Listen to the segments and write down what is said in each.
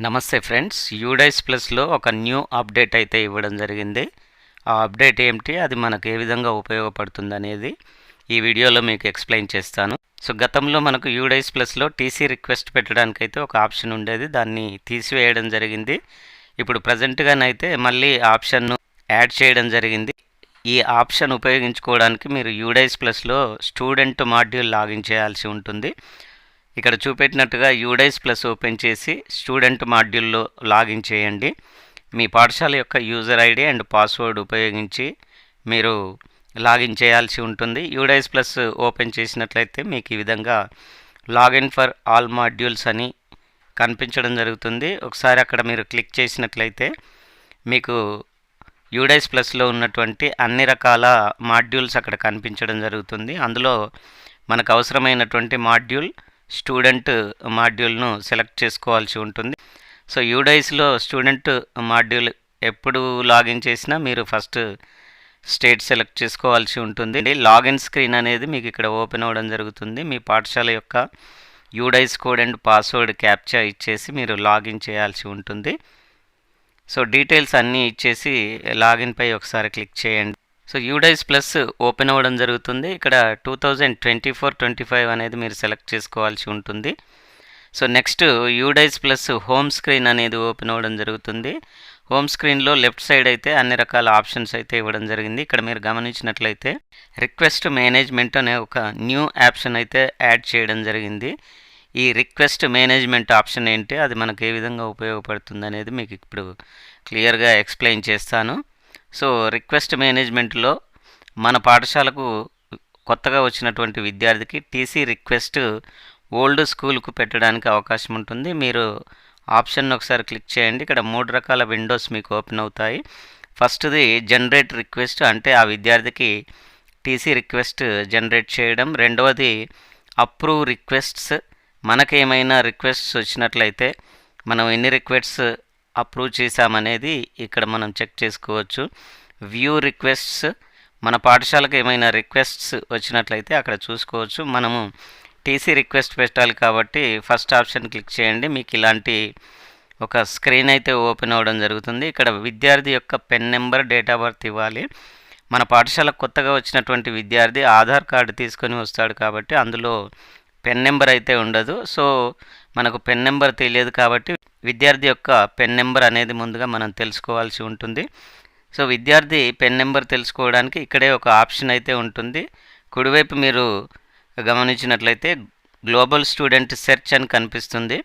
నమస్తే friends UDISE ప్లస్లో ఒక న్యూ అప్డేట్ అయితే ఇవ్వడం జరిగింది. ఆ అప్డేట్ ఏమిటి? అది మనకు ఏ విధంగా ఉపయోగపడుతుంది అనేది ఈ వీడియోలో మీకు ఎక్స్ప్లెయిన్ చేస్తాను. సో గతంలో మనకు యూడైస్ ప్లస్లో టీసీ రిక్వెస్ట్ పెట్టడానికి అయితే ఒక ఆప్షన్ ఉండేది. దాన్ని తీసివేయడం జరిగింది. ఇప్పుడు ప్రజెంట్గానైతే మళ్ళీ ఆప్షన్ను యాడ్ చేయడం జరిగింది. ఈ ఆప్షన్ ఉపయోగించుకోవడానికి మీరు యూడైస్ ప్లస్లో స్టూడెంట్ మాడ్యూల్ లాగిన్ చేయాల్సి ఉంటుంది. ఇక్కడ చూపెట్టినట్టుగా యూడైస్ ప్లస్ ఓపెన్ చేసి స్టూడెంట్ మాడ్యూల్లో లాగిన్ చేయండి. మీ పాఠశాల యొక్క యూజర్ ఐడి అండ్ పాస్వర్డ్ ఉపయోగించి మీరు లాగిన్ చేయాల్సి ఉంటుంది. యూడైస్ ప్లస్ ఓపెన్ చేసినట్లయితే మీకు ఈ విధంగా లాగిన్ ఫర్ ఆల్ మాడ్యూల్స్ అని కనిపించడం జరుగుతుంది. ఒకసారి అక్కడ మీరు క్లిక్ చేసినట్లయితే మీకు యూడైస్ ప్లస్లో ఉన్నటువంటి అన్ని రకాల మాడ్యూల్స్ అక్కడ కనిపించడం జరుగుతుంది. అందులో మనకు అవసరమైనటువంటి మాడ్యూల్ స్టూడెంట్ మాడ్యూల్ను సెలెక్ట్ చేసుకోవాల్సి ఉంటుంది. సో యూడైస్లో స్టూడెంట్ మాడ్యూల్ ఎప్పుడు లాగిన్ చేసినా మీరు ఫస్ట్ స్టేట్ సెలెక్ట్ చేసుకోవాల్సి ఉంటుంది. లాగిన్ స్క్రీన్ అనేది మీకు ఇక్కడ ఓపెన్ అవ్వడం జరుగుతుంది. మీ పాఠశాల యొక్క UDISE code and password captcha ఇచ్చేసి మీరు లాగిన్ చేయాల్సి ఉంటుంది. సో డీటెయిల్స్ అన్నీ ఇచ్చేసి లాగిన్పై ఒకసారి క్లిక్ చేయండి. సో యూడైస్ ప్లస్ ఓపెన్ అవ్వడం జరుగుతుంది. ఇక్కడ two thousand twenty four twenty five అనేది మీరు సెలెక్ట్ చేసుకోవాల్సి ఉంటుంది. So next UDISE plus home screen అనేది ఓపెన్ అవ్వడం జరుగుతుంది. హోమ్ స్క్రీన్లో లెఫ్ట్ సైడ్ అయితే అన్ని రకాల ఆప్షన్స్ అయితే ఇవ్వడం జరిగింది. ఇక్కడ మీరు గమనించినట్లయితే రిక్వెస్ట్ మేనేజ్మెంట్ అనే ఒక న్యూ ఆప్షన్ అయితే యాడ్ చేయడం జరిగింది. ఈ రిక్వెస్ట్ మేనేజ్మెంట్ ఆప్షన్ ఏంటి అది మనకు ఏ విధంగా ఉపయోగపడుతుంది అనేది మీకు ఇప్పుడు క్లియర్గా ఎక్స్ప్లెయిన్ చేస్తాను. సో రిక్వెస్ట్ మేనేజ్మెంట్లో మన పాఠశాలకు కొత్తగా వచ్చినటువంటి విద్యార్థికి టీసీ రిక్వెస్ట్ ఓల్డ్ స్కూల్కు పెట్టడానికి అవకాశం ఉంటుంది. మీరు ఆప్షన్ ఒకసారి క్లిక్ చేయండి. ఇక్కడ మూడు రకాల విండోస్ మీకు ఓపెన్ అవుతాయి. ఫస్ట్ది జనరేట్ రిక్వెస్ట్ అంటే ఆ విద్యార్థికి టీసీ రిక్వెస్ట్ జనరేట్ చేయడం. రెండవది అప్రూవ్ రిక్వెస్ట్స్. మనకేమైనా రిక్వెస్ట్స్ వచ్చినట్లయితే మనం ఎన్ని రిక్వెస్ట్స్ అప్రూవ్ చేశామనేది ఇక్కడ మనం చెక్ చేసుకోవచ్చు. వ్యూ రిక్వెస్ట్స్ మన పాఠశాలకు ఏమైనా రిక్వెస్ట్స్ వచ్చినట్లయితే అక్కడ చూసుకోవచ్చు. మనము టీసీ రిక్వెస్ట్ పెట్టాలి కాబట్టి ఫస్ట్ ఆప్షన్ క్లిక్ చేయండి. మీకు ఇలాంటి ఒక స్క్రీన్ అయితే ఓపెన్ అవ్వడం జరుగుతుంది. ఇక్కడ విద్యార్థి యొక్క PEN number date of birth ఇవ్వాలి. మన పాఠశాల కొత్తగా వచ్చినటువంటి విద్యార్థి ఆధార్ కార్డు తీసుకొని వస్తాడు కాబట్టి అందులో పెన్ నెంబర్ అయితే ఉండదు. సో మనకు పెన్ నెంబర్ తెలియదు కాబట్టి విద్యార్థి యొక్క పెన్ నెంబర్ అనేది ముందుగా మనం తెలుసుకోవాల్సి ఉంటుంది. సో విద్యార్థి పెన్ నెంబర్ తెలుసుకోవడానికి ఇక్కడే ఒక ఆప్షన్ అయితే ఉంటుంది. కుడివైపు మీరు గమనించినట్లయితే గ్లోబల్ స్టూడెంట్ సెర్చ్ అని కనిపిస్తుంది.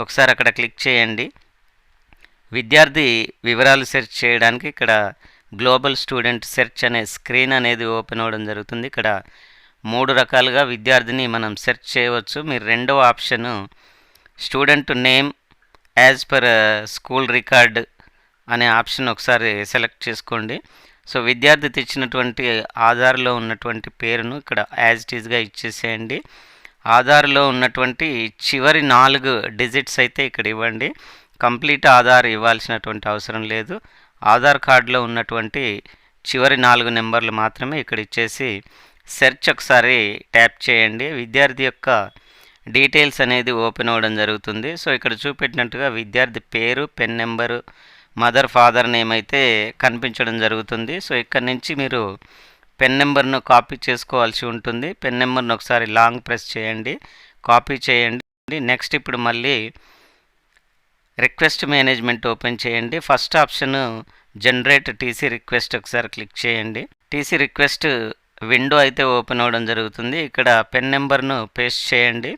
ఒకసారి అక్కడ క్లిక్ చేయండి. విద్యార్థి వివరాలు సెర్చ్ చేయడానికి ఇక్కడ గ్లోబల్ స్టూడెంట్ సెర్చ్ అనే స్క్రీన్ అనేది ఓపెన్ అవ్వడం జరుగుతుంది. ఇక్కడ మూడు రకాలుగా విద్యార్థిని మనం సెర్చ్ చేయవచ్చు. మీరు రెండవ option student name as per school record అనే ఆప్షన్ ఒకసారి సెలెక్ట్ చేసుకోండి. సో విద్యార్థి తెచ్చినటువంటి ఆధార్లో ఉన్నటువంటి పేరును ఇక్కడ యాజ్ ఇట్ ఈజ్గా ఇచ్చేసేయండి. ఆధార్లో ఉన్నటువంటి చివరి నాలుగు డిజిట్స్ అయితే ఇక్కడ ఇవ్వండి. కంప్లీట్ ఆధార్ ఇవ్వాల్సినటువంటి అవసరం లేదు. ఆధార్ కార్డులో ఉన్నటువంటి చివరి నాలుగు నెంబర్లు మాత్రమే ఇక్కడ ఇచ్చేసి సెర్చ్ ఒకసారి ట్యాప్ చేయండి. విద్యార్థి యొక్క డీటెయిల్స్ అనేది ఓపెన్ అవ్వడం జరుగుతుంది. సో ఇక్కడ చూపెట్టినట్టుగా విద్యార్థి పేరు PEN number mother father name అయితే కనిపించడం జరుగుతుంది. సో ఇక్కడ నుంచి మీరు పెన్ నెంబర్ను కాపీ చేసుకోవాల్సి ఉంటుంది. పెన్ నెంబర్ను ఒకసారి లాంగ్ ప్రెస్ చేయండి. కాపీ చేయండి. నెక్స్ట్ ఇప్పుడు మళ్ళీ రిక్వెస్ట్ మేనేజ్మెంట్ ఓపెన్ చేయండి. First option generate TC request ఒకసారి క్లిక్ చేయండి. టీసీ రిక్వెస్ట్ విండో అయితే ఓపెన్ అవ్వడం జరుగుతుంది. ఇక్కడ పెన్ నెంబర్ను పేస్ట్ చేయండి.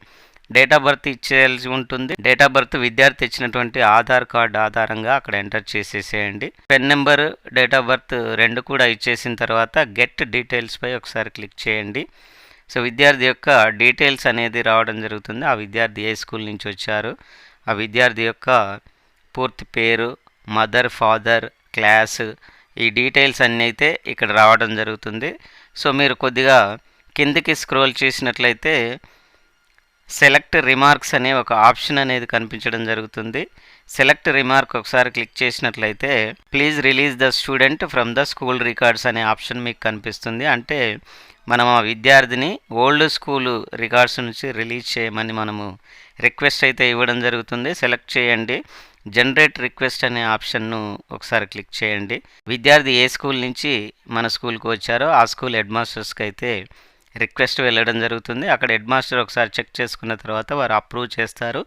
డేట్ ఆఫ్ బర్త్ ఇచ్చేయాల్సి ఉంటుంది. డేట్ ఆఫ్ బర్త్ విద్యార్థి ఇచ్చినటువంటి ఆధార్ కార్డు ఆధారంగా అక్కడ ఎంటర్ చేసేసేయండి. PEN number date of birth రెండు కూడా ఇచ్చేసిన తర్వాత గెట్ డీటెయిల్స్పై ఒకసారి క్లిక్ చేయండి. సో విద్యార్థి యొక్క డీటెయిల్స్ అనేది రావడం జరుగుతుంది. ఆ విద్యార్థి ఏ స్కూల్ నుంచి వచ్చారు? ఆ విద్యార్థి యొక్క పూర్తి పేరు మదర్ ఫాదర్ క్లాస్ ఈ డీటెయిల్స్ అన్నీ అయితే ఇక్కడ రావడం జరుగుతుంది. సో మీరు కొద్దిగా కిందికి స్క్రోల్ చేసినట్లయితే సెలెక్ట్ రిమార్క్స్ అనే ఒక ఆప్షన్ అనేది కనిపించడం జరుగుతుంది. సెలెక్ట్ రిమార్క్ ఒకసారి క్లిక్ చేసినట్లయితే please release the student from the school records అనే ఆప్షన్ మీకు కనిపిస్తుంది. అంటే మనం ఆ విద్యార్థిని ఓల్డ్ స్కూల్ రికార్డ్స్ నుంచి రిలీజ్ చేయమని మనము రిక్వెస్ట్ అయితే ఇవ్వడం జరుగుతుంది. సెలెక్ట్ చేయండి. జనరేట్ రిక్వెస్ట్ అనే ఆప్షన్ను ఒకసారి క్లిక్ చేయండి. విద్యార్థి ఏ స్కూల్ నుంచి మన స్కూల్కి వచ్చారో ఆ స్కూల్ హెడ్ మాస్టర్స్కి అయితే రిక్వెస్ట్ వెళ్ళడం జరుగుతుంది. అక్కడ హెడ్ మాస్టర్ ఒకసారి చెక్ చేసుకున్న తర్వాత వారు అప్రూవ్ చేస్తారు.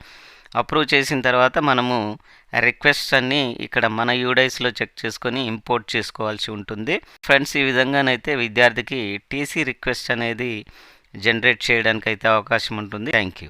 అప్రూవ్ చేసిన తర్వాత మనము రిక్వెస్ట్ అన్ని ఇక్కడ మన యూడైస్లో చెక్ చేసుకొని ఇంపోర్ట్ చేసుకోవాల్సి ఉంటుంది. ఫ్రెండ్స్ ఈ విధంగానైతే విద్యార్థికి టీసీ రిక్వెస్ట్ అనేది జనరేట్ చేయడానికి అయితే అవకాశం ఉంటుంది. Thank you.